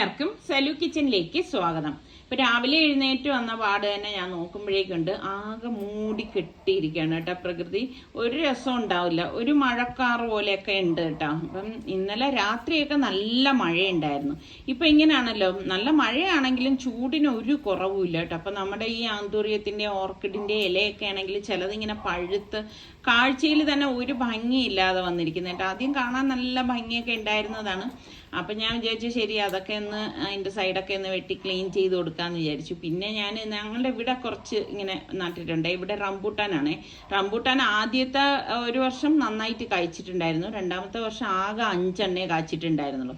എല്ലാവർക്കും സലു കിച്ചനിലേക്ക് സ്വാഗതം. ഇപ്പൊ രാവിലെ എഴുന്നേറ്റ് വന്ന പാട് തന്നെ ഞാൻ നോക്കുമ്പോഴേക്കുണ്ട്. ആകെ മൂടി കെട്ടിയിരിക്കുകയാണ് കേട്ടോ പ്രകൃതി. ഒരു രസം ഉണ്ടാവില്ല. ഒരു മഴക്കാറ് പോലെയൊക്കെ ഉണ്ട് കേട്ടോ. അപ്പം ഇന്നലെ രാത്രിയൊക്കെ നല്ല മഴയുണ്ടായിരുന്നു. ഇപ്പൊ ഇങ്ങനെയാണല്ലോ. നല്ല മഴയാണെങ്കിലും ചൂടിന് ഒരു കുറവുമില്ല കേട്ടോ. അപ്പൊ നമ്മുടെ ഈ ആന്തൂര്യത്തിന്റെ ഓർക്കിഡിന്റെ ഇലയൊക്കെ ആണെങ്കിൽ ചിലതിങ്ങനെ പഴുത്ത് കാഴ്ചയിൽ തന്നെ ഒരു ഭംഗിയില്ലാതെ വന്നിരിക്കുന്നത് കേട്ടോ. ആദ്യം കാണാൻ നല്ല ഭംഗിയൊക്കെ ഉണ്ടായിരുന്നതാണ്. അപ്പം ഞാൻ വിചാരിച്ചു ശരി അതൊക്കെ ഒന്ന് അതിന്റെ സൈഡൊക്കെ ഒന്ന് വെട്ടി ക്ലീൻ ചെയ്ത് കൊടുക്കാമെന്ന് വിചാരിച്ചു. പിന്നെ ഞാൻ ഞങ്ങളുടെ ഇവിടെ കുറച്ച് ഇങ്ങനെ നട്ടിട്ടുണ്ട്. ഇവിടെ റംബൂട്ടാനാണ്. റംബൂട്ടാൻ ആദ്യത്തെ ഒരു വർഷം നന്നായിട്ട് കഴിച്ചിട്ടുണ്ടായിരുന്നു രണ്ടാമത്തെ വർഷം ആകെ അഞ്ചെണ്ണേ കായ്ച്ചിട്ടുണ്ടായിരുന്നുള്ളൂ.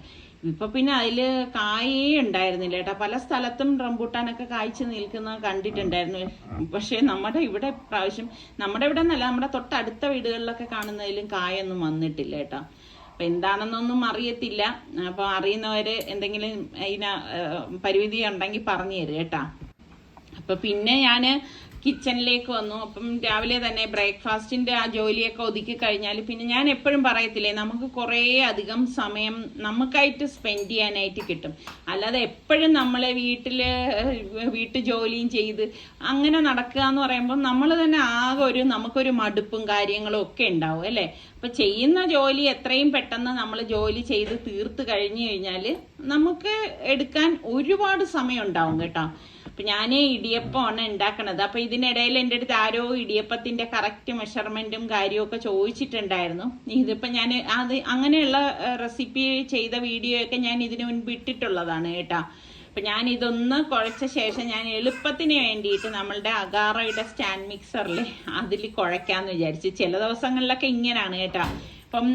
ഇപ്പൊ പിന്നെ അതിൽ കായേ ഉണ്ടായിരുന്നില്ല കേട്ടോ. പല സ്ഥലത്തും റംബൂട്ടാനൊക്കെ കായ്ച്ചു നിൽക്കുന്ന കണ്ടിട്ടുണ്ടായിരുന്നു. പക്ഷെ നമ്മുടെ ഇവിടെ പ്രാവശ്യം നമ്മുടെ ഇവിടെ നല്ല നമ്മുടെ തൊട്ടടുത്ത വീടുകളിലൊക്കെ കാണുന്നതിലും കായൊന്നും വന്നിട്ടില്ല കേട്ടോ. അപ്പൊ എന്താണെന്നൊന്നും അറിയത്തില്ല. അപ്പൊ അറിയുന്നവര് എന്തെങ്കിലും അതിന് പരിമിതി ഉണ്ടെങ്കിൽ പറഞ്ഞു തരും കേട്ടോ. അപ്പൊ പിന്നെ ഞാൻ കിച്ചണിലേക്ക് വന്നു. അപ്പം രാവിലെ തന്നെ ബ്രേക്ക്ഫാസ്റ്റിന്റെ ആ ജോലിയൊക്കെ ഒതുക്കി കഴിഞ്ഞാൽ പിന്നെ ഞാൻ എപ്പോഴും പറയത്തില്ലേ നമുക്ക് കുറേ അധികം സമയം നമുക്കായിട്ട് സ്പെൻഡ് ചെയ്യാനായിട്ട് കിട്ടും. അല്ലാതെ എപ്പോഴും നമ്മളെ വീട്ടിൽ വീട്ടു ജോലിയും ചെയ്ത് അങ്ങനെ നടക്കുക എന്ന് പറയുമ്പോൾ നമ്മൾ തന്നെ ആകെ ഒരു നമുക്കൊരു മടുപ്പും കാര്യങ്ങളും ഒക്കെ ഉണ്ടാവും അല്ലേ? അപ്പൊ ചെയ്യുന്ന ജോലി എത്രയും പെട്ടെന്ന് നമ്മൾ ജോലി ചെയ്ത് തീർത്ത് കഴിഞ്ഞു കഴിഞ്ഞാൽ നമുക്ക് എടുക്കാൻ ഒരുപാട് സമയം ഉണ്ടാവും കേട്ടോ. അപ്പൊ ഞാൻ ഇടിയപ്പമാണ് ഉണ്ടാക്കണത്. അപ്പൊ ഇതിനിടയിൽ എന്റെ അടുത്ത് ആരോ ഇടിയപ്പത്തിന്റെ കറക്റ്റ് മെഷർമെന്റും കാര്യമൊക്കെ ചോദിച്ചിട്ടുണ്ടായിരുന്നു. ഇതിപ്പോ ഞാൻ അത് അങ്ങനെയുള്ള റെസിപ്പി ചെയ്ത വീഡിയോ ഒക്കെ ഞാൻ ഇതിനു മുൻപ് ഇട്ടിട്ടുള്ളതാണ് കേട്ടോ. അപ്പൊ ഞാൻ ഇതൊന്ന് കുഴച്ച ശേഷം ഞാൻ എളുപ്പത്തിന് വേണ്ടിയിട്ട് നമ്മളുടെ അഗാറയുടെ സ്റ്റാൻഡ് മിക്സറിൽ അതിൽ കുഴക്കാന്ന് വിചാരിച്ചു. ചില ദിവസങ്ങളിലൊക്കെ ഇങ്ങനെയാണ് കേട്ടാ. അപ്പം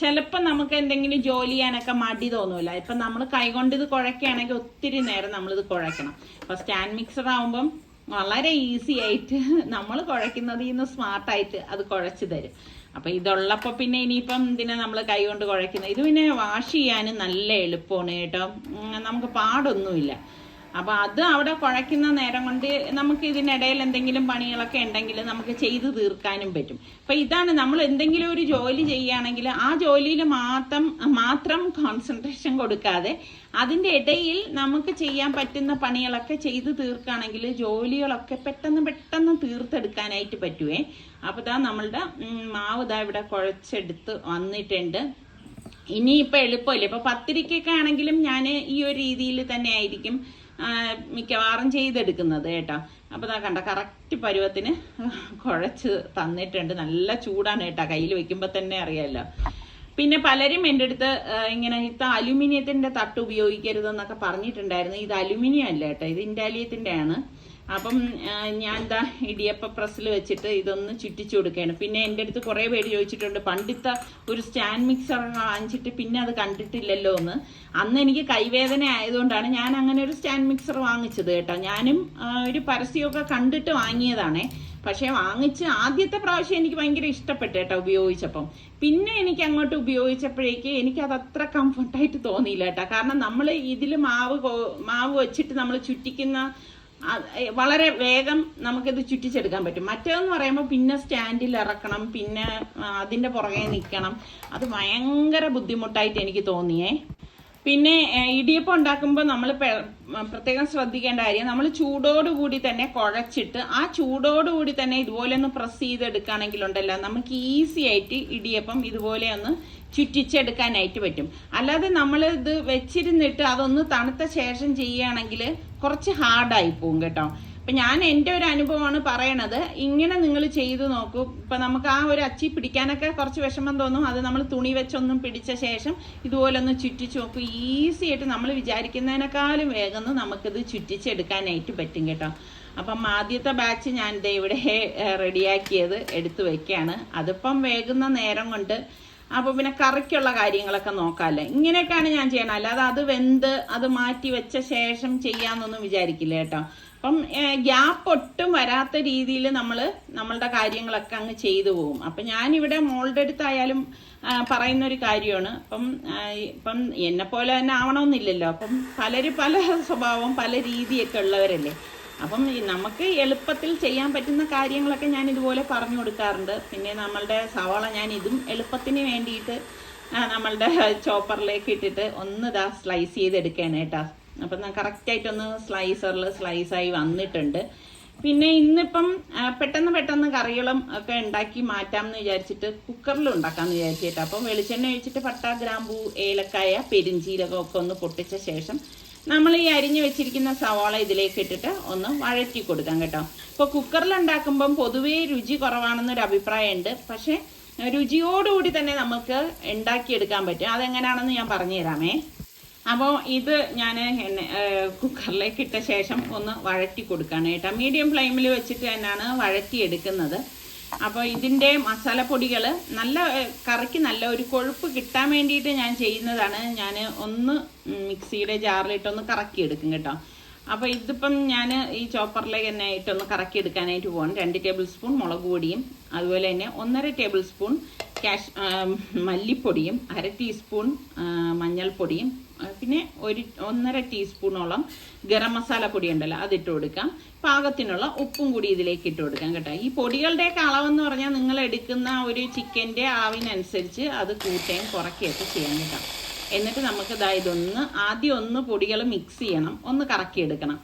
ചിലപ്പോൾ നമുക്ക് എന്തെങ്കിലും ജോലി ചെയ്യാനൊക്കെ മടി തോന്നൂല. ഇപ്പം നമ്മൾ കൈകൊണ്ട് ഇത് കുഴക്കുകയാണെങ്കിൽ ഒത്തിരി നേരം നമ്മളിത് കുഴക്കണം. അപ്പോൾ സ്റ്റാൻഡ് മിക്സർ ആകുമ്പം വളരെ ഈസി ആയിട്ട് നമ്മൾ കുഴക്കുന്നതിൽ നിന്ന് സ്മാർട്ടായിട്ട് അത് കുഴച്ച് തരും. അപ്പം ഇതുള്ളപ്പോൾ പിന്നെ ഇനിയിപ്പം ഇതിനെ നമ്മൾ കൈകൊണ്ട് കുഴക്കുന്നത്? ഇത് പിന്നെ വാഷ് ചെയ്യാനും നല്ല എളുപ്പമാണ് കേട്ടോ. നമുക്ക് പാടൊന്നുമില്ല. അപ്പൊ അത് അവിടെ കുഴയ്ക്കുന്ന നേരം കൊണ്ട് നമുക്ക് ഇതിനിടയിൽ എന്തെങ്കിലും പണികളൊക്കെ ഉണ്ടെങ്കിൽ നമുക്ക് ചെയ്തു തീർക്കാനും പറ്റും. അപ്പൊ ഇതാണ് നമ്മൾ എന്തെങ്കിലും ഒരു ജോലി ചെയ്യുകയാണെങ്കിൽ ആ ജോലിയിൽ മാത്രം മാത്രം കോൺസെൻട്രേഷൻ കൊടുക്കാതെ അതിന്റെ ഇടയിൽ നമുക്ക് ചെയ്യാൻ പറ്റുന്ന പണികളൊക്കെ ചെയ്തു തീർക്കുകയാണെങ്കിൽ ജോലികളൊക്കെ പെട്ടെന്ന് പെട്ടെന്ന് തീർത്തെടുക്കാനായിട്ട് പറ്റുവേ. അപ്പൊ ഇതാ നമ്മളുടെ മാവ് ഇതാ ഇവിടെ കുഴച്ചെടുത്ത് വന്നിട്ടുണ്ട്. ഇനിയിപ്പോൾ എളുപ്പമില്ല? ഇപ്പൊ പത്തിരിക്കൊക്കെ ആണെങ്കിലും ഞാൻ ഈ ഒരു രീതിയിൽ തന്നെ ആയിരിക്കും. മിക്കവാറും ചെയ്തെടുക്കുന്നത് കേട്ടോ. അപ്പോൾ ഇതാ കണ്ട കറക്റ്റ് പരുവത്തിന് കുഴച്ച് തന്നിട്ടുണ്ട്. നല്ല ചൂടാണ് കേട്ടോ കയ്യിൽ വെക്കുമ്പോൾ തന്നെ അറിയാമല്ലോ പിന്നെ പലരും എന്റെ അടുത്ത് ഇങ്ങനെ ഇത് അലുമിനിയത്തിന്റെ തട്ട് ഉപയോഗിക്കരുതെന്നൊക്കെ പറഞ്ഞിട്ടുണ്ടായിരുന്നു. ഇത് അലുമിനിയം അല്ല കേട്ടോ ഇത് ഇൻഡാലിയത്തിന്റെ ആണ് അപ്പം ഞാൻ എന്താ ഇടിയപ്പ പ്രസ്സിൽ വെച്ചിട്ട് ഇതൊന്ന് ചുറ്റിച്ചു കൊടുക്കുകയാണ്. പിന്നെ എന്റെ അടുത്ത് കുറേ പേര് ചോദിച്ചിട്ടുണ്ട് പണ്ടിത്ത ഒരു സ്റ്റാൻഡ് മിക്സർ വാങ്ങിച്ചിട്ട് പിന്നെ അത് കണ്ടിട്ടില്ലല്ലോ എന്ന്. അന്ന് എനിക്ക് കൈവേദന ആയതുകൊണ്ടാണ് ഞാൻ അങ്ങനെ ഒരു സ്റ്റാൻഡ് മിക്സർ വാങ്ങിച്ചത് കേട്ടോ. ഞാനും ഒരു പരസ്യമൊക്കെ കണ്ടിട്ട് വാങ്ങിയതാണേ. പക്ഷേ വാങ്ങിച്ച് ആദ്യത്തെ പ്രാവശ്യം എനിക്ക് ഭയങ്കര ഇഷ്ടപ്പെട്ടു കേട്ടോ ഉപയോഗിച്ചപ്പം. പിന്നെ എനിക്ക് അങ്ങോട്ട് ഉപയോഗിച്ചപ്പോഴേക്ക് എനിക്ക് അത് അത്ര കംഫർട്ടായിട്ട് തോന്നിയില്ല കേട്ടോ. കാരണം നമ്മൾ ഇതിൽ മാവ് മാവ് വെച്ചിട്ട് നമ്മൾ ചുറ്റിക്കുന്ന വളരെ വേഗം നമുക്കിത് ചുറ്റിച്ചെടുക്കാൻ പറ്റും. മറ്റേതെന്ന് പറയുമ്പോൾ പിന്നെ സ്റ്റാൻഡിൽ ഇറക്കണം പിന്നെ അതിന്റെ പുറകെ നിൽക്കണം അത് ഭയങ്കര ബുദ്ധിമുട്ടായിട്ട് എനിക്ക് തോന്നിയേ. പിന്നെ ഇടിയപ്പം ഉണ്ടാക്കുമ്പോൾ നമ്മൾ പ്രത്യേകം ശ്രദ്ധിക്കേണ്ട കാര്യം നമ്മൾ ചൂടോടുകൂടി തന്നെ കുഴച്ചിട്ട് ആ ചൂടോടുകൂടി തന്നെ ഇതുപോലെ ഒന്ന് പ്രസ് ചെയ്തെടുക്കുകയാണെങ്കിൽ ഉണ്ടല്ലോ നമുക്ക് ഈസി ആയിട്ട് ഇടിയപ്പം ഇതുപോലെ ഒന്ന് ചുറ്റിച്ചെടുക്കാനായിട്ട് പറ്റും. അല്ലാതെ നമ്മൾ ഇത് വെച്ചിരുന്നിട്ട് അതൊന്ന് തണുത്ത ശേഷം ചെയ്യുകയാണെങ്കിൽ കുറച്ച് ഹാർഡായി പോകും കേട്ടോ. അപ്പം ഞാൻ എന്റെ ഒരു അനുഭവമാണ് പറയണത്. ഇങ്ങനെ നിങ്ങൾ ചെയ്തു നോക്കൂ. ഇപ്പം നമുക്ക് ആ ഒരു അച്ചി പിടിക്കാനൊക്കെ കുറച്ച് വിഷമം തോന്നും. അത് നമ്മൾ തുണി വെച്ചൊന്നും പിടിച്ച ശേഷം ഇതുപോലെ ഒന്ന് ചുറ്റിച്ച് നോക്കും. ഈസി ആയിട്ട് നമ്മൾ വിചാരിക്കുന്നതിനേക്കാളും വേഗം നമുക്കിത് ചുറ്റിച്ചെടുക്കാനായിട്ട് പറ്റും കേട്ടോ. അപ്പം ആദ്യത്തെ ബാച്ച് ഞാൻ ഇതേ ഇവിടെ റെഡിയാക്കിയത് എടുത്തു വെക്കുകയാണ് അതിപ്പം വേകുന്ന നേരം കൊണ്ട് അപ്പോൾ പിന്നെ കറിക്കുള്ള കാര്യങ്ങളൊക്കെ നോക്കാമല്ലേ ഇങ്ങനെയൊക്കെയാണ് ഞാൻ ചെയ്യണം അല്ലാതെ അത് വെന്ത് അത് മാറ്റി വെച്ച ശേഷം ചെയ്യാമെന്നൊന്നും വിചാരിക്കില്ല കേട്ടോ. അപ്പം ഗ്യാപ്പ് ഒട്ടും വരാത്ത രീതിയിൽ നമ്മൾ നമ്മളുടെ കാര്യങ്ങളൊക്കെ അങ്ങ് ചെയ്തു പോകും. അപ്പം ഞാനിവിടെ മോളുടെ അടുത്തായാലും പറയുന്ന ഒരു കാര്യമാണ്. അപ്പം ഇപ്പം എന്നെ പോലെ തന്നെ ആവണമെന്നില്ലല്ലോ. അപ്പം പലര് പല സ്വഭാവം പല രീതിയൊക്കെ ഉള്ളവരല്ലേ. അപ്പം നമുക്ക് എളുപ്പത്തിൽ ചെയ്യാൻ പറ്റുന്ന കാര്യങ്ങളൊക്കെ ഞാൻ ഇതുപോലെ പറഞ്ഞു കൊടുക്കാറുണ്ട്. പിന്നെ നമ്മളുടെ സവാള ഞാൻ ഇതും എളുപ്പത്തിന് വേണ്ടിയിട്ട് നമ്മളുടെ ചോപ്പറിലേക്ക് ഇട്ടിട്ട് ഒന്ന് ഇതാ സ്ലൈസ് ചെയ്തെടുക്കുകയാണ് കേട്ടോ. അപ്പം കറക്റ്റായിട്ടൊന്ന് സ്ലൈസറിൽ സ്ലൈസായി വന്നിട്ടുണ്ട്. പിന്നെ ഇന്നിപ്പം പെട്ടെന്ന് പെട്ടെന്ന് കറികളും ഒക്കെ ഉണ്ടാക്കി മാറ്റാം എന്ന് വിചാരിച്ചിട്ട് കുക്കറിൽ ഉണ്ടാക്കാമെന്ന് വിചാരിച്ചിട്ട്. അപ്പം വെളിച്ചെണ്ണ ഒഴിച്ചിട്ട് പട്ട ഗ്രാമ്പൂ ഏലക്കായ പെരിഞ്ചീരകം ഒക്കെ ഒന്ന് പൊട്ടിച്ച ശേഷം നമ്മൾ ഈ അരിഞ്ഞു വെച്ചിരിക്കുന്ന സവാള ഇതിലേക്ക് ഇട്ടിട്ട് ഒന്ന് വഴറ്റി കൊടുക്കാം കേട്ടോ. ഇപ്പോൾ കുക്കറിൽ ഉണ്ടാക്കുമ്പം പൊതുവേ രുചി കുറവാണെന്നൊരു അഭിപ്രായമുണ്ട്. പക്ഷേ രുചിയോടുകൂടി തന്നെ നമുക്ക് ഉണ്ടാക്കിയെടുക്കാൻ പറ്റും. അതെങ്ങനെയാണെന്ന് ഞാൻ പറഞ്ഞു തരാമേ അപ്പോൾ ഇത് ഞാൻ കുക്കറിലേക്ക് ഇട്ട ശേഷം ഒന്ന് വഴറ്റി കൊടുക്കുകയാണ് കേട്ടോ. മീഡിയം ഫ്ലെയിമിൽ വെച്ചിട്ട് തന്നെയാണ് വഴറ്റിയെടുക്കുന്നത് അപ്പോൾ ഇതിന്റെ മസാലപ്പൊടികൾ നല്ല കറിക്ക് നല്ല ഒരു കൊഴുപ്പ് കിട്ടാൻ വേണ്ടിയിട്ട് ഞാൻ ചെയ്യുന്നതാണ്. ഞാൻ ഒന്ന് മിക്സിയുടെ ജാറിലിട്ടൊന്ന് കറക്കിയെടുക്കും കേട്ടോ. അപ്പോൾ ഇതിപ്പം ഞാൻ ഈ ചോപ്പറിലേക്ക് തന്നെ ഇട്ടൊന്ന് കറക്കിയെടുക്കാനായിട്ട് പോകണം രണ്ട് ടേബിൾ സ്പൂൺ മുളക് പൊടിയും അതുപോലെ തന്നെ ഒന്നര ടേബിൾ സ്പൂൺ കാഷ് ആ, മല്ലിപ്പൊടിയും അര ടീസ്പൂൺ ആ, മഞ്ഞൾപ്പൊടിയും ആ, പിന്നെ ഒരു ഒന്നര ടീസ്പൂണോളം ഗരം മസാല പൊടി ഉണ്ടല്ലോ അതിട്ട് കൊടുക്കാം. പാകത്തിനുള്ള ഉപ്പും കൂടി ഇതിലേക്ക് ഇട്ട് കൊടുക്കാം കേട്ടോ. ഈ പൊടികളുടെയൊക്കെ അളവെന്ന് പറഞ്ഞാൽ നിങ്ങൾ എടുക്കുന്ന ഒരു ചിക്കന്റെ ആവിനനുസരിച്ച് അത് കൂട്ടുകയും കുറയ്ക്കുകയൊക്കെ ചെയ്യാൻ കേട്ടോ. എന്നിട്ട് നമുക്ക് ഇതാ ഇതൊന്ന് ആദ്യം ഒന്ന് പൊടികൾ മിക്സ് ചെയ്യണം ഒന്ന് കറക്കിയെടുക്കണം.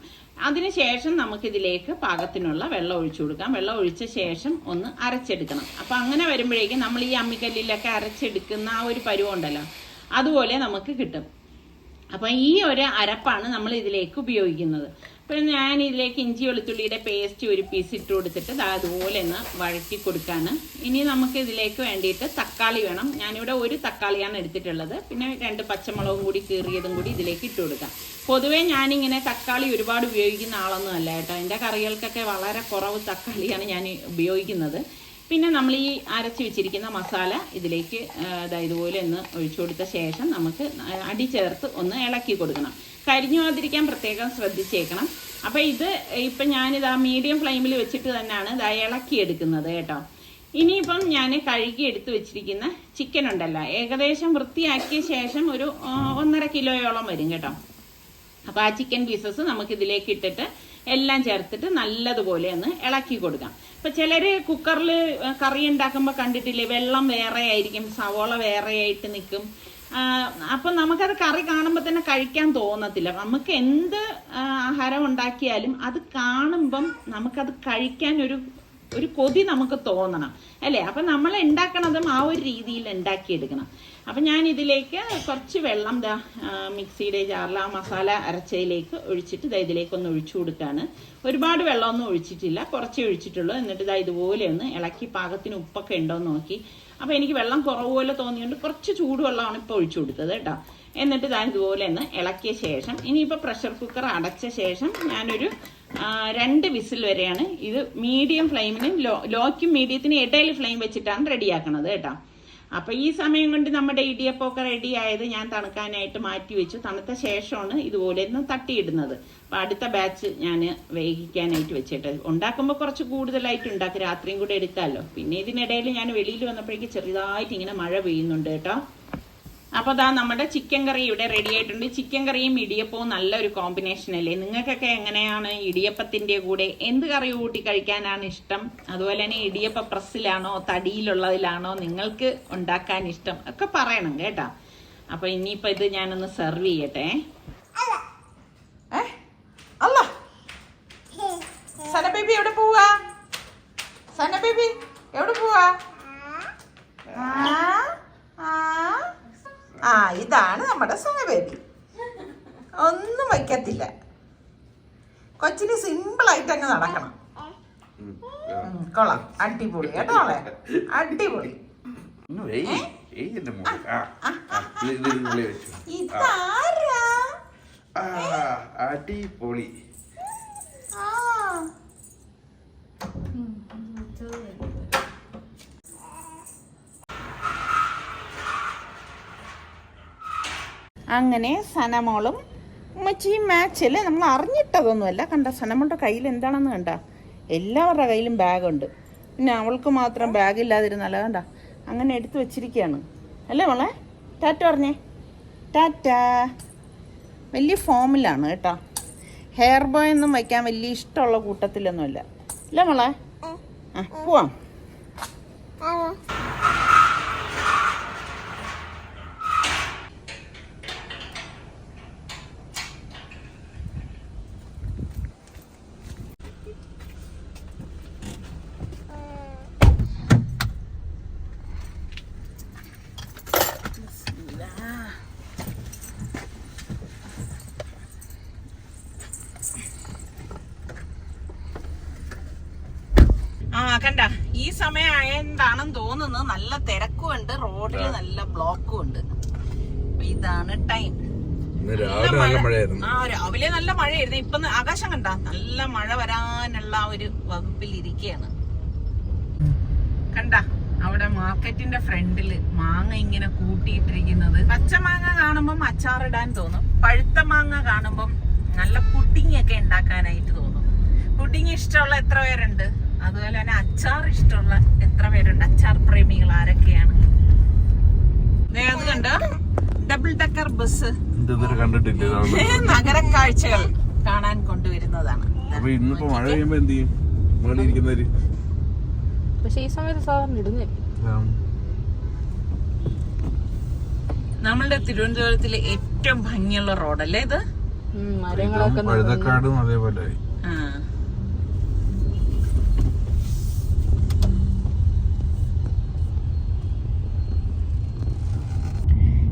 അതിനുശേഷം നമുക്കിതിലേക്ക് പാകത്തിനുള്ള വെള്ളം ഒഴിച്ചു കൊടുക്കാം. വെള്ളം ഒഴിച്ച ശേഷം ഒന്ന് അരച്ചെടുക്കണം. അപ്പം അങ്ങനെ വരുമ്പോഴേക്കും നമ്മൾ ഈ അമ്മിക്കല്ലിലൊക്കെ അരച്ചെടുക്കുന്ന ആ ഒരു പരുവം ഉണ്ടല്ലോ അതുപോലെ നമുക്ക് കിട്ടും. അപ്പം ഈ ഒരു അരപ്പാണ് നമ്മൾ ഇതിലേക്ക് ഉപയോഗിക്കുന്നത്. അപ്പം ഞാൻ ഇതിലേക്ക് ഇഞ്ചി വെളുത്തുള്ളിയുടെ പേസ്റ്റ് ഒരു പീസ് ഇട്ട് കൊടുത്തിട്ട് അതുപോലെ ഒന്ന് വഴറ്റി കൊടുക്കാണ്. ഇനി നമുക്ക് ഇതിലേക്ക് വേണ്ടിയിട്ട് തക്കാളി വേണം. ഞാനിവിടെ ഒരു തക്കാളിയാണ് എടുത്തിട്ടുള്ളത്. പിന്നെ രണ്ട് പച്ചമുളകും കൂടി കീറിയതും കൂടി ഇതിലേക്ക് ഇട്ട് കൊടുക്കാം. പൊതുവേ ഞാനിങ്ങനെ തക്കാളി ഒരുപാട് ഉപയോഗിക്കുന്ന ആളൊന്നും അല്ല കേട്ടോ. എന്റെ കറികൾക്കൊക്കെ വളരെ കുറവ് തക്കാളിയാണ് ഞാൻ ഉപയോഗിക്കുന്നത്. പിന്നെ നമ്മൾ ഈ അരച്ച് വെച്ചിരിക്കുന്ന മസാല ഇതിലേക്ക് ഇതുപോലെ ഒന്ന് ഒഴിച്ചു കൊടുത്ത ശേഷം നമുക്ക് അടി ചേർത്ത് ഒന്ന് ഇളക്കി കൊടുക്കണം. കരിഞ്ഞു പോകാതിരിക്കാൻ പ്രത്യേകം ശ്രദ്ധിച്ചേക്കണം. അപ്പോൾ ഇത് ഇപ്പം ഞാനിത് ആ മീഡിയം ഫ്ലെയിമിൽ വെച്ചിട്ട് തന്നെയാണ് ഇതാ ഇളക്കി എടുക്കുന്നത് കേട്ടോ. ഇനിയിപ്പം ഞാൻ കഴുകി എടുത്തു വെച്ചിരിക്കുന്ന ചിക്കൻ ഉണ്ടല്ലോ. ഏകദേശം വൃത്തിയാക്കിയ ശേഷം ഒരു ഒന്നര കിലോയോളം വരും കേട്ടോ. അപ്പോൾ ആ ചിക്കൻ പീസസ് നമുക്ക് ഇതിലേക്ക് ഇട്ടിട്ട് എല്ലാം ചേർത്തിട്ട് നല്ലതുപോലെ ഒന്ന് ഇളക്കി കൊടുക്കാം. ഇപ്പൊ ചിലര് കുക്കറിൽ കറി ഉണ്ടാക്കുമ്പോൾ കണ്ടിട്ടില്ലേ? വെള്ളം വേറെ ആയിരിക്കും സവോള വേറെ ആയിട്ട് നിൽക്കും. അപ്പം നമുക്കത് കറി കാണുമ്പോൾ തന്നെ കഴിക്കാൻ തോന്നത്തില്ല. നമുക്ക് എന്ത് ആഹാരം ഉണ്ടാക്കിയാലും അത് കാണുമ്പം നമുക്കത് കഴിക്കാൻ ഒരു ഒരു കൊതി നമുക്ക് തോന്നണം. അല്ലേ? അപ്പം നമ്മൾ ഉണ്ടാക്കണതും ആ ഒരു രീതിയിൽ ഉണ്ടാക്കിയെടുക്കണം. അപ്പം ഞാൻ ഇതിലേക്ക് കുറച്ച് വെള്ളം ദാ മിക്സിയുടെ ജാറിൽ ആ മസാല അരച്ചയിലേക്ക് ഒഴിച്ചിട്ട് ദാ ഇതിലേക്ക് ഒന്ന് ഒഴിച്ചു കൊടുക്കുകയാണ് ഒരുപാട് വെള്ളമൊന്നും ഒഴിച്ചിട്ടില്ല. കുറച്ചേ ഒഴിച്ചിട്ടുള്ളൂ. എന്നിട്ട് ദാ ഇതുപോലെ ഒന്ന് ഇളക്കി പാകത്തിന് ഉപ്പൊക്കെ ഉണ്ടോ എന്ന് നോക്കി. അപ്പോൾ എനിക്ക് വെള്ളം കുറവ് പോലെ തോന്നിയുകൊണ്ട് കുറച്ച് ചൂടുവെള്ളമാണ് ഇപ്പോൾ ഒഴിച്ചു കൊടുത്തത് കേട്ടോ. എന്നിട്ട് ഞാൻ ഇതുപോലെ ഒന്ന് ഇളക്കിയ ശേഷം ഇനിയിപ്പോൾ പ്രഷർ കുക്കർ അടച്ച ശേഷം ഞാനൊരു രണ്ട് വിസിൽ വരെയാണ് ഇത് മീഡിയം ഫ്ലെയിമിനും ലോ ലോക്കും മീഡിയത്തിനും ഇടയിൽ ഫ്ലെയിം വെച്ചിട്ടാണ് റെഡിയാക്കണത് കേട്ടോ. അപ്പോൾ ഈ സമയം കൊണ്ട് നമ്മുടെ ഇടിയപ്പമൊക്കെ റെഡി ആയത് ഞാൻ തണുക്കാനായിട്ട് മാറ്റി വെച്ചു. തണുത്ത ശേഷമാണ് ഇതുപോലെ ഒന്ന് തട്ടിയിടുന്നത്. അപ്പോൾ അടുത്ത ബാച്ച് ഞാൻ വേവിക്കാനായിട്ട് വെച്ചിട്ട്. ഉണ്ടാക്കുമ്പോൾ കുറച്ച് കൂടുതലായിട്ട് ഉണ്ടാക്കും. രാത്രിയും കൂടെ എടുക്കാമല്ലോ പിന്നെ ഇതിനിടയിൽ ഞാൻ വെളിയിൽ വന്നപ്പോഴേക്ക് ചെറുതായിട്ട് ഇങ്ങനെ മഴ പെയ്യുന്നുണ്ട് കേട്ടോ. അപ്പോൾ അതാ നമ്മുടെ ചിക്കൻ കറി ഇവിടെ റെഡി ആയിട്ടുണ്ട്. ചിക്കൻ കറിയും ഇടിയപ്പവും നല്ലൊരു കോമ്പിനേഷൻ അല്ലേ? നിങ്ങൾക്കൊക്കെ എങ്ങനെയാണ് ഇടിയപ്പത്തിന്റെ കൂടെ എന്ത് കറി കൂട്ടി കഴിക്കാനാണ് ഇഷ്ടം? അതുപോലെ തന്നെ ഇടിയപ്പ പ്രസ്സിലാണോ തടിയിലുള്ളതിലാണോ നിങ്ങൾക്ക് ഉണ്ടാക്കാൻ ഇഷ്ടം? ഒക്കെ പറയണം കേട്ടാ. അപ്പൊ ഇനിയിപ്പോ ഇത് ഞാനൊന്ന് സെർവ് ചെയ്യട്ടെ? അല്ല സന എവിടെ പോവാ? സന പോവാ? ആ? ആ? ആ ഇതാണ് നമ്മുടെ സന ബേബി ഒന്നും വയ്ക്കത്തില്ല. കൊച്ചിന് സിമ്പിൾ ആയിട്ട് അങ്ങ് നടക്കണം കൊള്ളാം. അടിപൊളി കേട്ടോ അവളെ. അടിപൊളി. ഇതാരാ? വെയ്. വെയ് എന്റെ മോളെ. ആ, ആ, ഇത് ഇത് ഇത് ഉള്ളിൽ വെച്ചു. ആ, ഇതാരാ ആ, അടിപൊളി ആ അങ്ങനെ സനമോളും ഉമ്മച്ചിയും മാച്ച് അല്ലേ നമ്മൾ അറിഞ്ഞിട്ടതൊന്നുമല്ല. കണ്ട സനമോളുടെ കയ്യിൽ എന്താണെന്ന് കണ്ട? എല്ലാവരുടെ കയ്യിലും ബാഗുണ്ട് പിന്നെ അവൾക്ക് മാത്രം ബാഗ് ഇല്ലാതിരുന്നല്ല കണ്ട? അങ്ങനെ എടുത്തു വെച്ചിരിക്കുകയാണ്. അല്ലേ മോളെ? ടാറ്റ പറഞ്ഞേ. ടാറ്റ. വലിയ ഫോമിലാണ് കേട്ടോ. ഹെയർ ബോയ് ഒന്നും വയ്ക്കാൻ വലിയ ഇഷ്ടമുള്ള കൂട്ടത്തിലൊന്നുമല്ല. അല്ലേ മോളെ? ആ. പോവാം. ഈ സമയം ആയതാണെന്ന് തോന്നുന്നു നല്ല തിരക്കും ഉണ്ട് റോഡിൽ നല്ല ബ്ലോക്കും ഉണ്ട് ഇതാണ് ടൈം. ഇന്ന് നല്ല മഴയായിരുന്നു. ആ രാവിലെ നല്ല മഴയായിരുന്നു. ഇപ്പൊ ആകാശം കണ്ട നല്ല മഴ വരാനുള്ള ഒരു വകുപ്പിൽ ഇരിക്കയാണ്. കണ്ട അവിടെ മാർക്കറ്റിന്റെ ഫ്രണ്ടിൽ മാങ്ങ ഇങ്ങനെ കൂട്ടിയിട്ടിരിക്കുന്നത്. പച്ച മാങ്ങ കാണുമ്പം അച്ചാറിടാൻ തോന്നും. പഴുത്ത മാങ്ങ കാണുമ്പം നല്ല പുഡിംഗ് ഒക്കെ ഉണ്ടാക്കാനായിട്ട് തോന്നും. പുഡിംഗ് ഇഷ്ടമുള്ള എത്ര പേരുണ്ട്? അതുപോലെ തന്നെ അച്ചാർ ഇഷ്ടമുള്ള എത്ര പേരുണ്ട്? അച്ചാർ പ്രേമികൾ ആരൊക്കെയാണ്? അത് കണ്ടോ? Double decker bus. നഗര കാഴ്ചകൾ കാണാൻ കൊണ്ടുവരുന്നതാണ്. ഇന്നിപ്പോ മഴ പെയ്യുമ്പോ എന്ത് ചെയ്യും? പക്ഷെ ഈ സമയത്ത് സാധാരണ ഇടുന്നേ നമ്മളുടെ തിരുവനന്തപുരത്തിലെ ഏറ്റവും ഭംഗിയുള്ള റോഡല്ലേ ഇത്? മരങ്ങളൊക്കെ അതേപോലെ ആയി ആ.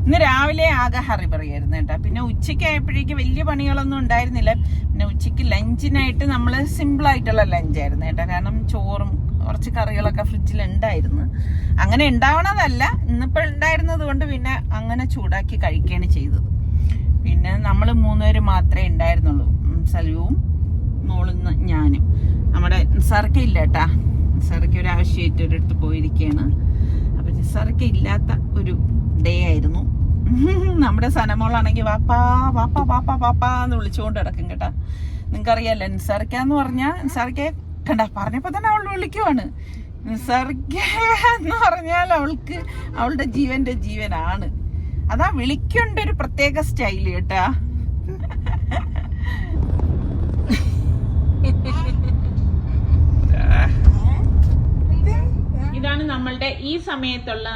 ഇന്ന് രാവിലെ ആകെ ഹറി പറയായിരുന്നു കേട്ടോ. പിന്നെ ഉച്ചയ്ക്ക് ആയപ്പോഴേക്ക് വലിയ പണികളൊന്നും ഉണ്ടായിരുന്നില്ല. പിന്നെ ഉച്ചയ്ക്ക് ലഞ്ചിനായിട്ട് നമ്മൾ സിമ്പിൾ ആയിട്ടുള്ള ലഞ്ചായിരുന്നു കേട്ടോ. കാരണം ചോറും കുറച്ച് കറികളൊക്കെ ഫ്രിഡ്ജിൽ ഉണ്ടായിരുന്നു. അങ്ങനെ ഉണ്ടാവണതല്ല. ഇന്നിപ്പോൾ ഉണ്ടായിരുന്നത് കൊണ്ട് പിന്നെ അങ്ങനെ ചൂടാക്കി കഴിക്കുകയാണ് ചെയ്തത്. പിന്നെ നമ്മൾ മൂന്നുപേര് മാത്രമേ ഉണ്ടായിരുന്നുള്ളൂ. സലുവും മോളും ഞാനും. നമ്മുടെ നിസാർക്ക് ഇല്ല കേട്ടാ. നിസാർക്ക് ഒരു ആവശ്യമായിട്ട് ഒരിടത്ത് പോയിരിക്കുകയാണ് അപ്പം നിസാർക്ക് ഇല്ലാത്ത ഒരു ഡേ ആയിരുന്നു. നമ്മുടെ സനമോളാണെങ്കിൽ വാപ്പാ വാപ്പാ വാപ്പാ വാപ്പാ എന്ന് വിളിച്ചുകൊണ്ട് കിടക്കും കേട്ടാ. നിങ്ങൾക്കറിയാലോ നിസാർക്ക എന്ന് പറഞ്ഞാൽ നിസാർക്ക കണ്ട പറഞ്ഞപ്പോ തന്നെ അവൾ വിളിക്കുവാണ്. നിസാർക്ക എന്ന് പറഞ്ഞാൽ അവൾക്ക് അവളുടെ ജീവന്റെ ജീവനാണ്. അതാ വിളിക്കേണ്ട ഒരു പ്രത്യേക സ്റ്റൈൽ കേട്ടാ. ഇതാണ് നമ്മളുടെ ഈ സമയത്തുള്ള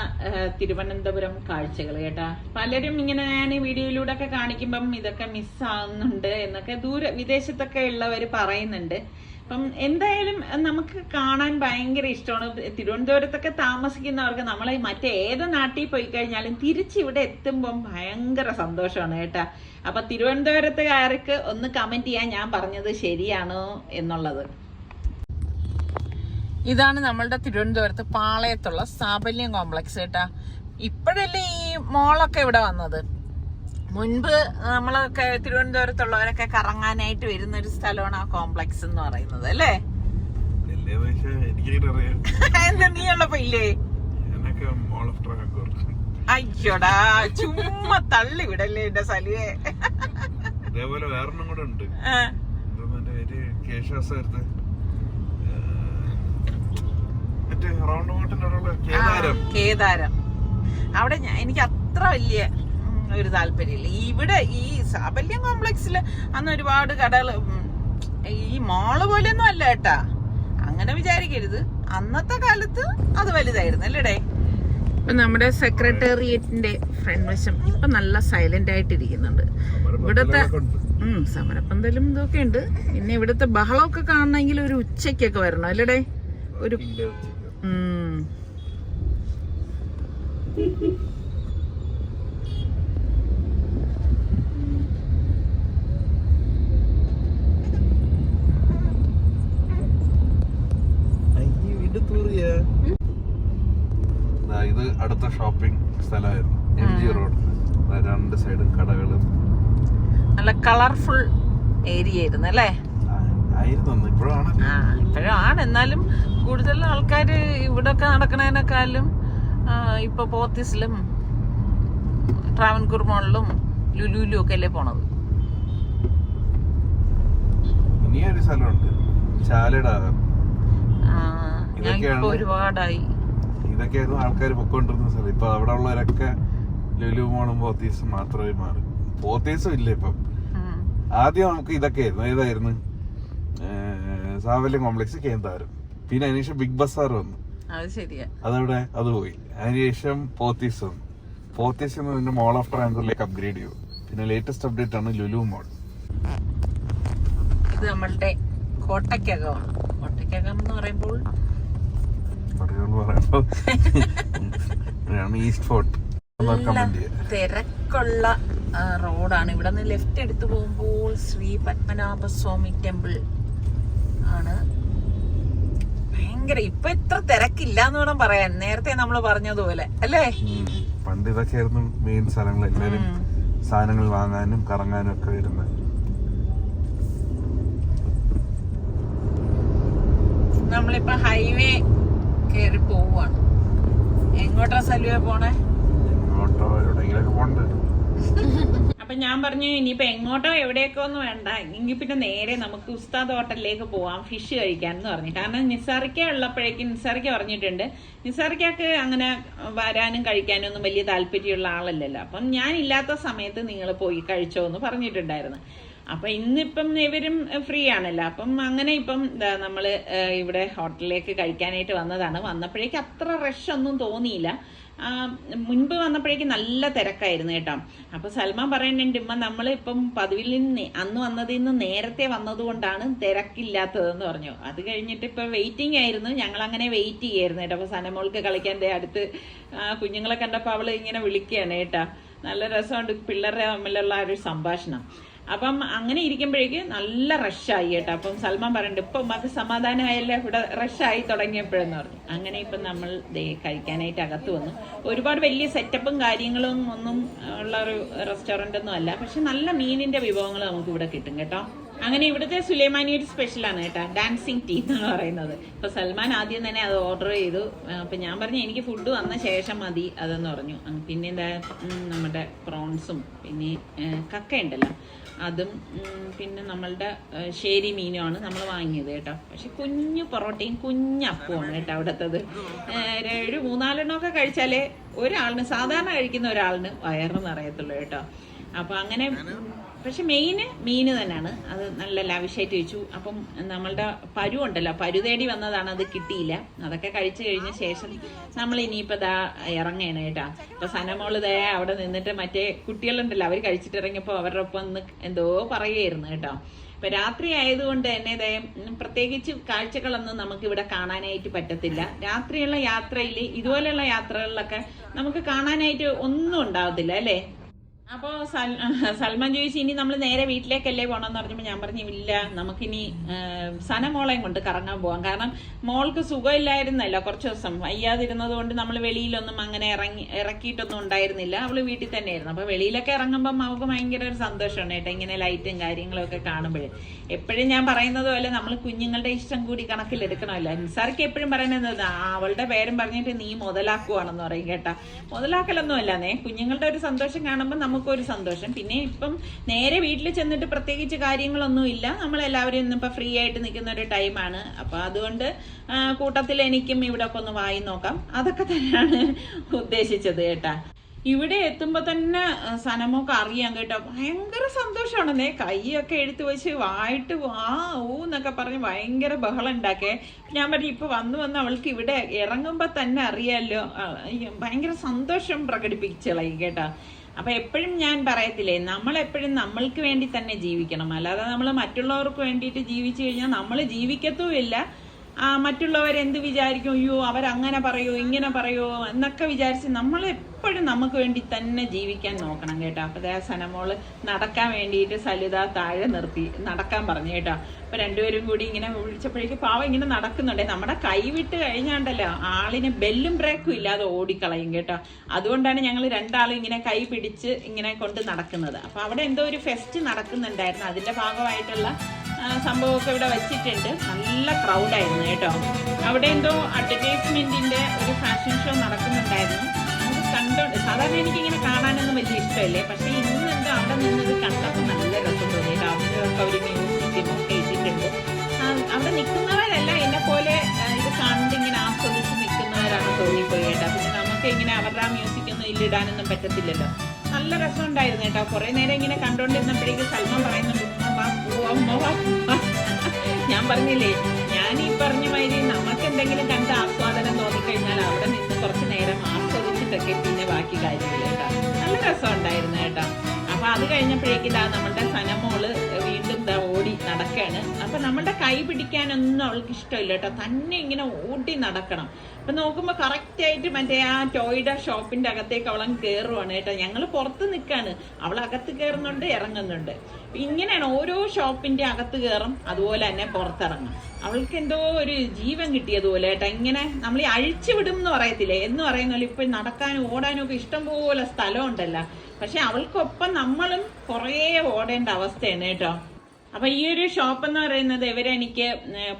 തിരുവനന്തപുരം കാഴ്ചകൾ കേട്ടാ. പലരും ഇങ്ങനെ ഞാൻ ഈ വീഡിയോയിലൂടെ ഒക്കെ കാണിക്കുമ്പം ഇതൊക്കെ മിസ്സാകുന്നുണ്ട് എന്നൊക്കെ ദൂര വിദേശത്തൊക്കെ ഉള്ളവർ പറയുന്നുണ്ട്. അപ്പം എന്തായാലും നമുക്ക് കാണാൻ ഭയങ്കര ഇഷ്ടമാണ്. തിരുവനന്തപുരത്തൊക്കെ താമസിക്കുന്നവർക്ക് നമ്മൾ മറ്റേ മറ്റേത് നാട്ടിൽ പോയി കഴിഞ്ഞാലും തിരിച്ചിവിടെ എത്തുമ്പം ഭയങ്കര സന്തോഷമാണ് കേട്ടാ. അപ്പൊ തിരുവനന്തപുരത്തുകാർക്ക് ഒന്ന് കമന്റ് ചെയ്യാൻ ഞാൻ പറഞ്ഞത് ശരിയാണോ എന്നുള്ളത്. ഇതാണ് നമ്മളുടെ തിരുവനന്തപുരത്ത് പാളയത്തുള്ള സാബല്യം കോംപ്ലക്സ് കേട്ടാ. ഇപ്പോഴല്ലേ ഈ മോളൊക്കെ ഇവിടെ വന്നത്? മുൻപ് നമ്മളൊക്കെ തിരുവനന്തപുരത്തുള്ളവരൊക്കെ കറങ്ങാനായിട്ട് വരുന്ന ഒരു സ്ഥലമാണ് ആ കോംപ്ലക്സ് എന്ന് പറയുന്നത് അല്ലേ? എന്താ നീ ഉള്ളപ്പോ ഇല്ലേ അയ്യോടാ ചുമ്മാ തള്ളി വിടല്ലേ എന്റെ സലിയെ. അതേപോലെ വേറൊന്നും കൂടെ ഉണ്ട്. കേദാരം. അവിടെ എനിക്ക് അത്ര വലിയ ഒരു താല്പര്യമില്ല. ഇവിടെ ഈ സാബല്യം കോംപ്ലക്സിൽ അന്ന് ഒരുപാട് കടകൾ ഈ മോൾ പോലെയൊന്നും അല്ല കേട്ടാ. അങ്ങനെ വിചാരിക്കരുത്. അന്നത്തെ കാലത്ത് അത് വലുതായിരുന്നു അല്ലേടേ? ഇപ്പൊ നമ്മുടെ സെക്രട്ടേറിയറ്റിന്റെ ഫ്രണ്ട് വശം ഇപ്പൊ നല്ല സൈലന്റ് ആയിട്ടിരിക്കുന്നുണ്ട്. ഇവിടുത്തെ ഉം സമരപ്പന്തലും ഇതൊക്കെ ഉണ്ട്. പിന്നെ ഇവിടുത്തെ ബഹളമൊക്കെ കാണണമെങ്കിൽ ഒരു ഉച്ചയ്ക്കൊക്കെ വരണം അല്ലേടേ? ഒരു ഇത് അടുത്ത ഷോപ്പിംഗ് സ്ഥലമായിരുന്നു. എം ജി റോഡ് രണ്ട് സൈഡും കടകളും. നല്ല കളർഫുൾ ഏരിയ ആയിരുന്നു അല്ലേ? ഇപ്പോഴാണ് എന്നാലും കൂടുതൽ ആൾക്കാർ ഇവിടൊക്കെ നടക്കണേനേക്കാളും ഇപ്പൊ പോത്തീസിലും ട്രാവൻകൂർ മോളിലും ലുലുലും ഒക്കെ അല്ലേ പോണത്? ഇനിയൊരു സ്ഥലമുണ്ട്. ഒരുപാടായി. ഇതൊക്കെയായിരുന്നു ആൾക്കാർ പൊക്കോണ്ടിരുന്ന സ്ഥലം. ഇപ്പൊ അവിടെ ഉള്ളവരൊക്കെ ലുലു മോളും പോത്തീസും മാത്രമേ മാറി. പോത്തീസും ഇല്ല ഇപ്പം. ആദ്യം നമുക്ക് ഇതൊക്കെ ആയിരുന്നു ഏതായിരുന്നു? സാവല്യം കോംപ്ലക്സ് കേന്താരം പിന്നെ അതിനുശേഷം ബിഗ് ബസാർ വന്നു. അതവിടെ അത് പോയി. അതിനുശേഷം പോത്തീസ് വന്നു. പോത്തീസ് പിന്നെ മോൾ ഓഫ് ട്രാങ്കൂറിലേക്ക് അപ്ഗ്രേഡ് ചെയ്തു. പിന്നെ ലേറ്റസ്റ്റ് അപ്ഡേറ്റ് ആണ് ലുലു മോൾ ഇത് നമ്മളുടെ കോട്ടയ്ക്കകമാണ് കോട്ടയ്ക്കകം എന്ന് പറയുമ്പോൾ പറയുമ്പോ ഈസ്റ്റ് ഫോർട്ട് തിരക്കുള്ള റോഡാണ് ഇവിടെ നിന്ന് ലെഫ്റ്റ് എടുത്തു പോകുമ്പോൾ ശ്രീ പത്മനാഭസ്വാമി ടെമ്പിൾ ആണ്. ഭയങ്കര ഇപ്പൊ ഇത്ര തിരക്കില്ല എന്ന് വേണം പറയാൻ. നേരത്തെ നമ്മൾ പറഞ്ഞതുപോലെ അല്ലേ. പണ്ട് ഇതൊക്കെയായിരുന്നു മെയിൻ സ്ഥലങ്ങൾ എല്ലാരും സാധനങ്ങൾ വാങ്ങാനും കറങ്ങാനും ഒക്കെ വരുന്നത് നമ്മളിപ്പോ ഹൈവേ കേറി പോവാണ്. എങ്ങോട്ടാ സലുവ പോണേ? ഓട്ടോ എവിടെയെങ്കിലൊക്കെ പോണ്ട് അപ്പൊ ഞാൻ പറഞ്ഞു ഇനിയിപ്പൊ എങ്ങോട്ടോ എവിടെയൊക്കെ ഒന്നും വേണ്ട. എങ്കിൽ പിന്നെ നേരെ നമുക്ക് ഉസ്താദ് ഹോട്ടലിലേക്ക് പോവാം ഫിഷ് കഴിക്കാൻ എന്ന് പറഞ്ഞു. കാരണം നിസാറിക്ക ഉള്ളപ്പോഴേക്കും നിസാറിക്ക പറഞ്ഞിട്ടുണ്ട് നിസാറിക്കക്ക് അങ്ങനെ വരാനും കഴിക്കാനും ഒന്നും വലിയ താല്പര്യമുള്ള ആളല്ലല്ലോ. അപ്പം ഞാൻ ഇല്ലാത്ത സമയത്ത് നിങ്ങൾ പോയി കഴിച്ചോ എന്ന് പറഞ്ഞിട്ടുണ്ടായിരുന്നു. അപ്പൊ ഇന്നിപ്പം ഇവരും ഫ്രീ ആണല്ലോ. അപ്പം അങ്ങനെ ഇപ്പം ദാ നമ്മൾ ഇവിടെ ഹോട്ടലിലേക്ക് കഴിക്കാനായിട്ട് വന്നതാണ്. വന്നപ്പോഴേക്ക് അത്ര റഷ് ഒന്നും തോന്നിയില്ല. മുൻപ് വന്നപ്പോഴേക്കും നല്ല തിരക്കായിരുന്നു കേട്ടോ. അപ്പൊ സൽമാൻ പറയുന്നുണ്ട് ഇമ്മ നമ്മൾ ഇപ്പം പതിവിൽ നിന്ന് അന്ന് വന്നതിൽ നിന്ന് നേരത്തെ വന്നതുകൊണ്ടാണ് തിരക്കില്ലാത്തതെന്ന് പറഞ്ഞു. അത് കഴിഞ്ഞിട്ട് ഇപ്പൊ വെയിറ്റിംഗ് ആയിരുന്നു. ഞങ്ങൾ അങ്ങനെ വെയിറ്റ് ചെയ്യായിരുന്നു കേട്ടോ. അപ്പൊ സനമോൾക്ക് കളിക്കാൻ അടുത്ത് കുഞ്ഞുങ്ങളെ കണ്ടപ്പോൾ അവൾ ഇങ്ങനെ വിളിക്കുകയാണ് കേട്ടോ. നല്ല രസമുണ്ട് പിള്ളേരുടെ തമ്മിലുള്ള ഒരു സംഭാഷണം. അപ്പം അങ്ങനെ ഇരിക്കുമ്പോഴേക്ക് നല്ല റഷായി കേട്ടോ. അപ്പം സൽമാൻ പറയുന്നുണ്ട് ഇപ്പം അത് സമാധാനമായല്ലേ? ഇവിടെ റഷായി തുടങ്ങിയപ്പോഴെന്ന് പറഞ്ഞു. അങ്ങനെ ഇപ്പം നമ്മൾ കഴിക്കാനായിട്ട് അകത്ത് വന്നു. ഒരുപാട് വലിയ സെറ്റപ്പും കാര്യങ്ങളും ഒന്നും ഉള്ള ഒരു റെസ്റ്റോറന്റ് ഒന്നും അല്ല. പക്ഷെ നല്ല മീനിന്റെ വിഭവങ്ങൾ നമുക്ക് ഇവിടെ കിട്ടും കേട്ടോ. അങ്ങനെ ഇവിടുത്തെ സുലൈമാനി ഒരു സ്പെഷ്യലാണ് കേട്ടോ ഡാൻസിങ് ടീ എന്ന് പറയുന്നത്. ഇപ്പൊ സൽമാൻ ആദ്യം തന്നെ അത് ഓർഡർ ചെയ്തു. അപ്പൊ ഞാൻ പറഞ്ഞു എനിക്ക് ഫുഡ് വന്ന ശേഷം മതി അതെന്ന് പറഞ്ഞു. പിന്നെ എന്താ നമ്മുടെ പ്രോൺസും പിന്നെ കക്ക ഉണ്ടല്ലോ അതും പിന്നെ നമ്മളുടെ ശേരി മീനുമാണ് നമ്മൾ വാങ്ങിയത് കേട്ടോ. പക്ഷെ കുഞ്ഞു പൊറോട്ടയും കുഞ്ഞു അപ്പവുമാണ് കേട്ടോ അവിടുത്തത്. ഒരു മൂന്നാലെണ്ണമൊക്കെ കഴിച്ചാലേ ഒരാളിന് സാധാരണ കഴിക്കുന്ന ഒരാളിന് വയറിന് നിറയത്തുള്ളൂ കേട്ടോ. അപ്പൊ അങ്ങനെ പക്ഷെ മെയിന് മീന് തന്നെയാണ്. അത് നല്ല ലാവിഷായിട്ട് വെച്ചു അപ്പം നമ്മളുടെ പരു ഉണ്ടല്ലോ പരു തേടി വന്നതാണ് അത് കിട്ടിയില്ല. അതൊക്കെ കഴിച്ചു കഴിഞ്ഞ ശേഷം നമ്മൾ ഇനിയിപ്പോൾ ദാ ഇറങ്ങയാണ് കേട്ടാ. ഇപ്പൊ സനമോൾ ദേ അവിടെ നിന്നിട്ട് മറ്റേ കുട്ടികളുണ്ടല്ലോ അവർ കഴിച്ചിട്ട് ഇറങ്ങിയപ്പോൾ അവരുടെ ഒപ്പം ഒന്ന് എന്തോ പറയുമായിരുന്നു കേട്ടോ. ഇപ്പൊ രാത്രി ആയതുകൊണ്ട് തന്നെ ദേ പ്രത്യേകിച്ച് കാഴ്ചകളൊന്നും നമുക്ക് ഇവിടെ കാണാനായിട്ട് പറ്റത്തില്ല. രാത്രിയുള്ള യാത്രയിൽ ഇതുപോലെയുള്ള യാത്രകളിലൊക്കെ നമുക്ക് കാണാനായിട്ട് ഒന്നും ഉണ്ടാവത്തില്ല അല്ലേ? അപ്പോ സൽ സൽമാൻ ചോദിച്ചു ഇനി നമ്മൾ നേരെ വീട്ടിലേക്കല്ലേ പോകണമെന്ന് പറഞ്ഞപ്പോൾ ഞാൻ പറഞ്ഞു ഇല്ല നമുക്കിനി സന മോളെയും കൊണ്ട് കറങ്ങാൻ പോവാം. കാരണം മോൾക്ക് സുഖമില്ലായിരുന്നല്ലോ കുറച്ച് ദിവസം. വയ്യാതിരുന്നത് കൊണ്ട് നമ്മൾ വെളിയിലൊന്നും അങ്ങനെ ഇറങ്ങി ഇറക്കിയിട്ടൊന്നും ഉണ്ടായിരുന്നില്ല. അവൾ വീട്ടിൽ തന്നെ ആയിരുന്നു അപ്പൊ വെളിയിലൊക്കെ ഇറങ്ങുമ്പോൾ അവൾക്ക് ഭയങ്കര ഒരു സന്തോഷമാണ് കേട്ടോ ഇങ്ങനെ ലൈറ്റും കാര്യങ്ങളൊക്കെ കാണുമ്പോഴേ. എപ്പോഴും ഞാൻ പറയുന്നത് പോലെ നമ്മൾ കുഞ്ഞുങ്ങളുടെ ഇഷ്ടം കൂടി കണക്കിലെടുക്കണമല്ലോ. നിസാർക്ക് എപ്പോഴും പറയുന്നത് "ആ, അവളുടെ പേരും പറഞ്ഞിട്ട് നീ മുതലാക്കുവാണെന്ന് പറയും കേട്ടാ. മുതലാക്കലൊന്നും അല്ലാന്നേ കുഞ്ഞുങ്ങളുടെ ഒരു സന്തോഷം കാണുമ്പോൾ നമുക്കൊരു സന്തോഷം. പിന്നെ ഇപ്പം നേരെ വീട്ടിൽ ചെന്നിട്ട് പ്രത്യേകിച്ച് കാര്യങ്ങളൊന്നും ഇല്ല. നമ്മളെല്ലാവരും ഇന്നിപ്പോൾ ഫ്രീ ആയിട്ട് നിൽക്കുന്ന ഒരു ടൈമാണ് അപ്പോൾ അതുകൊണ്ട് കൂട്ടത്തിൽ എനിക്കും ഇവിടെ ഒക്കെ ഒന്ന് വായി നോക്കാം. അതൊക്കെ തന്നെയാണ് ഉദ്ദേശിച്ചത് കേട്ടാ. ഇവിടെ എത്തുമ്പോ തന്നെ സനമൊക്കെ അറിയാം കേട്ടോ. ഭയങ്കര സന്തോഷമാണ് നേ കൈയൊക്കെ എടുത്തു വെച്ച് വായിട്ട് ആ ഊ എന്നൊക്കെ പറഞ്ഞ് ഭയങ്കര ബഹളം ഉണ്ടാക്കേ. ഞാൻ പറഞ്ഞു ഇപ്പൊ വന്നു വന്ന് അവൾക്ക് ഇവിടെ ഇറങ്ങുമ്പോ തന്നെ അറിയാലോ. ഭയങ്കര സന്തോഷം പ്രകടിപ്പിച്ചളയും കേട്ടാ. അപ്പൊ എപ്പോഴും ഞാൻ പറയത്തില്ലേ നമ്മൾ എപ്പോഴും നമ്മൾക്ക് വേണ്ടി തന്നെ ജീവിക്കണം. അല്ലാതെ നമ്മൾ മറ്റുള്ളവർക്ക് വേണ്ടിയിട്ട് ജീവിച്ചു കഴിഞ്ഞാൽ നമ്മൾ ജീവിക്കത്തുമില്ല ആ മറ്റുള്ളവരെന്ത് വിചാരിക്കും? അയ്യോ അവരങ്ങനെ പറയോ ഇങ്ങനെ പറയോ എന്നൊക്കെ വിചാരിച്ച് നമ്മൾ എപ്പോഴും നമുക്ക് വേണ്ടി തന്നെ ജീവിക്കാൻ നോക്കണം കേട്ടോ. അപ്പൊ ദേ സനമോൾ നടക്കാൻ വേണ്ടിയിട്ട് സലിത താഴെ നിർത്തി നടക്കാൻ പറഞ്ഞു കേട്ടോ. അപ്പൊ രണ്ടുപേരും കൂടി ഇങ്ങനെ വിളിച്ചപ്പോഴേക്ക് പാവം ഇങ്ങനെ നടക്കുന്നുണ്ടേ. നമ്മുടെ കൈ വിട്ട് കഴിഞ്ഞാണ്ടല്ലോ ആളിന് ബെല്ലും ബ്രേക്കും ഇല്ലാതെ ഓടിക്കളയും കേട്ടോ. അതുകൊണ്ടാണ് ഞങ്ങൾ രണ്ടാളും ഇങ്ങനെ കൈ പിടിച്ച് ഇങ്ങനെ കൊണ്ട് നടക്കുന്നത്. അപ്പൊ അവിടെ എന്തോ ഒരു ഫെസ്റ്റ് നടക്കുന്നുണ്ടായിരുന്നു. അതിന്റെ ഭാഗമായിട്ടുള്ള സംഭവമൊക്കെ ഇവിടെ വെച്ചിട്ടുണ്ട്. നല്ല ക്രൗഡായിരുന്നു കേട്ടോ. അവിടെ എന്തോ അഡ്വർടൈസ്മെന്റിന്റെ ഒരു ഫാഷൻ ഷോ നടക്കുന്നുണ്ടായിരുന്നു. നമുക്ക് കണ്ടോണ്ട് സാധാരണ എനിക്ക് ഇങ്ങനെ കാണാനൊന്നും വലിയ ഇഷ്ടമല്ലേ? പക്ഷേ ഇന്ന് എന്തോ അവിടെ നിന്നത് കണ്ടപ്പോൾ നല്ല രസം തോന്നി കേട്ടോ. അതിനൊക്കെ ഒരു മ്യൂസിക്കും ഒക്കെ. ഇട്ടിട്ടുണ്ട് അവിടെ നിൽക്കുന്നവരല്ല എന്നെ പോലെ ഇത് കണ്ട് ഇങ്ങനെ ആസ്വദിച്ച് നിൽക്കുന്നവരാണ് തോന്നിപ്പോയി കേട്ടോ. പിന്നെ നമുക്ക് ഇങ്ങനെ അവരുടെ ആ മ്യൂസിക്കൊന്നും ഇല്ലിടാനൊന്നും പറ്റത്തില്ലല്ലോ. നല്ല രസമുണ്ടായിരുന്നു കേട്ടോ. കുറെ നേരം ഇങ്ങനെ കണ്ടുകൊണ്ടിരുന്നപ്പോഴേക്കും സൽമാൻ പറയുന്നുണ്ട് ഞാൻ പറഞ്ഞില്ലേ ഞാൻ ഈ പറഞ്ഞ മാതിരി നമുക്ക് എന്തെങ്കിലും കണ്ട് ആസ്വാദനം തോന്നിക്കഴിഞ്ഞാൽ അവിടെ നിന്ന് കുറച്ച് നേരം ആസ്വദിച്ചിട്ടൊക്കെ പിന്നെ ബാക്കി കേട്ടോ. നല്ല രസം ഉണ്ടായിരുന്നു കേട്ടോ. അപ്പൊ അത് കഴിഞ്ഞപ്പോഴേക്കും ഇതാ നമ്മുടെ സനമോൾ വീണ്ടും ഇതാ ഓടി നടക്കാണ്. അപ്പൊ നമ്മളുടെ കൈ പിടിക്കാനൊന്നും അവൾക്ക് ഇഷ്ടമില്ല കേട്ടോ. തന്നെ ഇങ്ങനെ ഓടി നടക്കണം. അപ്പൊ നോക്കുമ്പോ കറക്റ്റ് ആയിട്ട് മറ്റേ ആ ടോയുടെ ഷോപ്പിന്റെ അകത്തേക്ക് അവളങ്ങ് കയറുവാണ് കേട്ടോ. ഞങ്ങൾ പുറത്ത് നിൽക്കാണ് അവൾ അകത്ത് കയറുന്നുണ്ട് ഇറങ്ങുന്നുണ്ട്. ഇങ്ങനെയാണ് ഓരോ ഷോപ്പിന്റെ അകത്ത് കയറും അതുപോലെ തന്നെ പുറത്തിറങ്ങും. അവൾക്ക് എന്തോ ഒരു ജീവൻ കിട്ടിയതുപോലെ ഏട്ടാ ഇങ്ങനെ നമ്മൾ ഈ അഴിച്ചു വിടും എന്ന് പറയത്തില്ലേ? എന്ന് പറയുന്ന പോലെ ഇപ്പൊ നടക്കാനും ഓടാനും ഒക്കെ ഇഷ്ടംപോലെ സ്ഥലം ഉണ്ടല്ലോ. പക്ഷെ അവൾക്കൊപ്പം നമ്മളും കുറേ ഓടേണ്ട അവസ്ഥയാണ് കേട്ടോ. അപ്പൊ ഈ ഒരു ഷോപ്പ് എന്ന് പറയുന്നത് ഇവരെനിക്ക്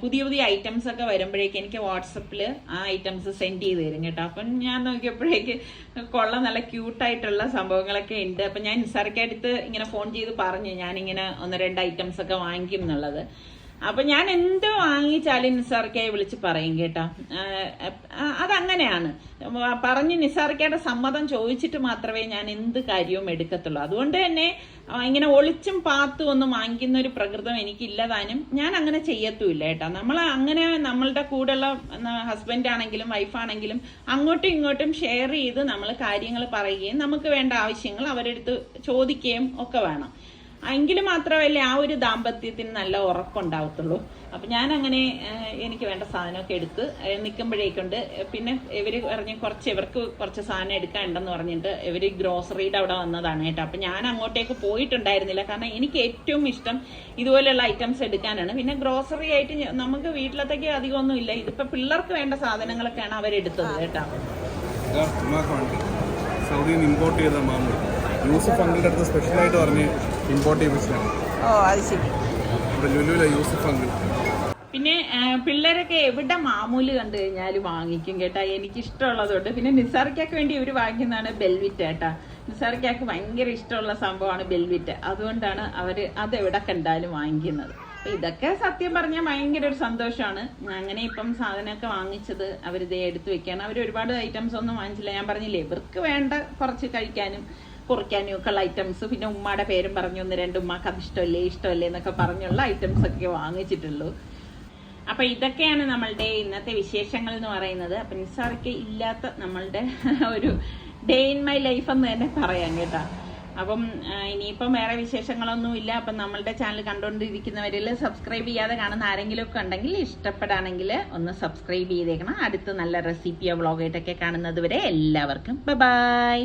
പുതിയ പുതിയ ഐറ്റംസ് ഒക്കെ വരുമ്പോഴേക്ക് എനിക്ക് വാട്സപ്പിൽ ആ ഐറ്റംസ് സെൻഡ് ചെയ്ത് തരും കേട്ടോ. അപ്പം ഞാൻ നോക്കിയപ്പോഴേക്ക് കൊള്ള നല്ല ക്യൂട്ടായിട്ടുള്ള സംഭവങ്ങളൊക്കെ ഉണ്ട്. അപ്പം ഞാൻ നിസാർക്കടുത്ത് ഇങ്ങനെ ഫോൺ ചെയ്ത് പറഞ്ഞു ഞാനിങ്ങനെ ഒന്ന് രണ്ട് ഐറ്റംസ് ഒക്കെ വാങ്ങിക്കും എന്നുള്ളത്. അപ്പൊ ഞാൻ എന്ത് വാങ്ങിച്ചാലും നിസാർക്കയെ വിളിച്ച് പറയും കേട്ടോ. അതങ്ങനെയാണ്. പറഞ്ഞ് നിസാർക്കയുടെ സമ്മതം ചോദിച്ചിട്ട് മാത്രമേ ഞാൻ എന്ത് കാര്യവും എടുക്കത്തുള്ളൂ. അതുകൊണ്ട് തന്നെ ഇങ്ങനെ ഒളിച്ചും പാത്തും ഒന്നും വാങ്ങിക്കുന്ന ഒരു പ്രകൃതം എനിക്കില്ലതാനും ഞാൻ അങ്ങനെ ചെയ്യത്തുമില്ല കേട്ടോ. നമ്മൾ അങ്ങനെ നമ്മളുടെ കൂടെയുള്ള ഹസ്ബൻഡ് ആണെങ്കിലും വൈഫാണെങ്കിലും അങ്ങോട്ടും ഇങ്ങോട്ടും ഷെയർ ചെയ്ത് നമ്മൾ കാര്യങ്ങൾ പറയുകയും നമുക്ക് വേണ്ട ആവശ്യങ്ങൾ അവരെടുത്ത് ചോദിക്കുകയും ഒക്കെ വേണം. എങ്കിൽ മാത്രമല്ലേ ആ ഒരു ദാമ്പത്യത്തിന് നല്ല ഉറക്കമുണ്ടാവത്തുള്ളൂ അപ്പൊ ഞാൻ അങ്ങനെ എനിക്ക് വേണ്ട സാധനമൊക്കെ എടുത്ത് നിൽക്കുമ്പോഴേക്കുണ്ട് പിന്നെ ഇവർ പറഞ്ഞ് കുറച്ച് ഇവർക്ക് കുറച്ച് സാധനം എടുക്കാനുണ്ടെന്ന് പറഞ്ഞിട്ട് ഇവർ ഗ്രോസറിയുടെ അവിടെ വന്നതാണ് കേട്ടോ. അപ്പൊ ഞാൻ അങ്ങോട്ടേക്ക് പോയിട്ടുണ്ടായിരുന്നില്ല. കാരണം എനിക്ക് ഏറ്റവും ഇഷ്ടം ഇതുപോലെയുള്ള ഐറ്റംസ് എടുക്കാനാണ്. പിന്നെ ഗ്രോസറി ആയിട്ട് നമുക്ക് വീട്ടിലത്തേക്ക് അധികമൊന്നും ഇല്ല ഇതിപ്പോ പിള്ളേർക്ക് വേണ്ട സാധനങ്ങളൊക്കെയാണ് അവരെടുത്തത് കേട്ടോ. സൗദിയിൽ ഇമ്പോർട്ട് ചെയ്ത യൂസഫ് അങ്കിളുടെ അടുത്ത് സ്പെഷ്യലായിട്ട് പറഞ്ഞ് ഇമ്പോർട്ട് ചെയ്യിപ്പിച്ചതാണ്. ഓ അത് ശരി. നമ്മുടെ ലുലുല യൂസഫ് അങ്കിൾ. പിന്നെ പിള്ളേരൊക്കെ എവിടെ മാമൂൽ കണ്ടു കഴിഞ്ഞാൽ വാങ്ങിക്കും കേട്ടാ. എനിക്ക് ഇഷ്ടമുള്ളതുകൊണ്ട് പിന്നെ നിസാർക്കാക്ക് വേണ്ടി ഇവർ വാങ്ങിക്കുന്നതാണ് ബെൽവിറ്റ് കേട്ടാ. നിസാർക്കാക്ക് ഭയങ്കര ഇഷ്ടമുള്ള സംഭവമാണ് ബെൽവിറ്റ്. അതുകൊണ്ടാണ് അവർ അത് എവിടെ കണ്ടാലും വാങ്ങിക്കുന്നത്. അപ്പൊ ഇതൊക്കെ സത്യം പറഞ്ഞാൽ ഭയങ്കര ഒരു സന്തോഷമാണ്. അങ്ങനെ ഇപ്പം സാധനമൊക്കെ വാങ്ങിച്ചത് അവരിതേ എടുത്തു വെക്കാണ്. അവർ ഒരുപാട് ഐറ്റംസ് ഒന്നും വാങ്ങിച്ചില്ല. ഞാൻ പറഞ്ഞില്ലേ ഇവർക്ക് വേണ്ട കുറച്ച് കഴിക്കാനും കുറിക്കാനും ഒക്കെ ഉള്ള ഐറ്റംസ് പിന്നെ ഉമ്മയുടെ പേരും പറഞ്ഞു ഒന്ന് രണ്ട് ഉമ്മക്ക് അത് ഇഷ്ടമല്ലേ ഇഷ്ടമല്ലേ എന്നൊക്കെ പറഞ്ഞുള്ള ഐറ്റംസ് ഒക്കെ വാങ്ങിച്ചിട്ടുള്ളൂ. അപ്പൊ ഇതൊക്കെയാണ് നമ്മളുടെ ഇന്നത്തെ വിശേഷങ്ങൾ എന്ന് പറയുന്നത്. അപ്പൊ നിസ്സാർക്ക് ഇല്ലാത്ത നമ്മളുടെ ഒരു ഡേ ഇൻ മൈ ലൈഫ് എന്ന് തന്നെ പറയാം കേട്ടോ. അപ്പം ഇനിയിപ്പം വേറെ വിശേഷങ്ങളൊന്നും ഇല്ല. അപ്പം നമ്മളുടെ ചാനൽ കണ്ടുകൊണ്ടിരിക്കുന്നവരിൽ സബ്സ്ക്രൈബ് ചെയ്യാതെ കാണുന്ന ആരെങ്കിലും ഒക്കെ ഉണ്ടെങ്കിൽ ഇഷ്ടപ്പെടുകയാണെങ്കിൽ ഒന്ന് സബ്സ്ക്രൈബ് ചെയ്തേക്കണം. അടുത്ത നല്ല റെസിപ്പിയോ വ്ളോഗായിട്ടൊക്കെ കാണുന്നത് വരെ എല്ലാവർക്കും. ബൈ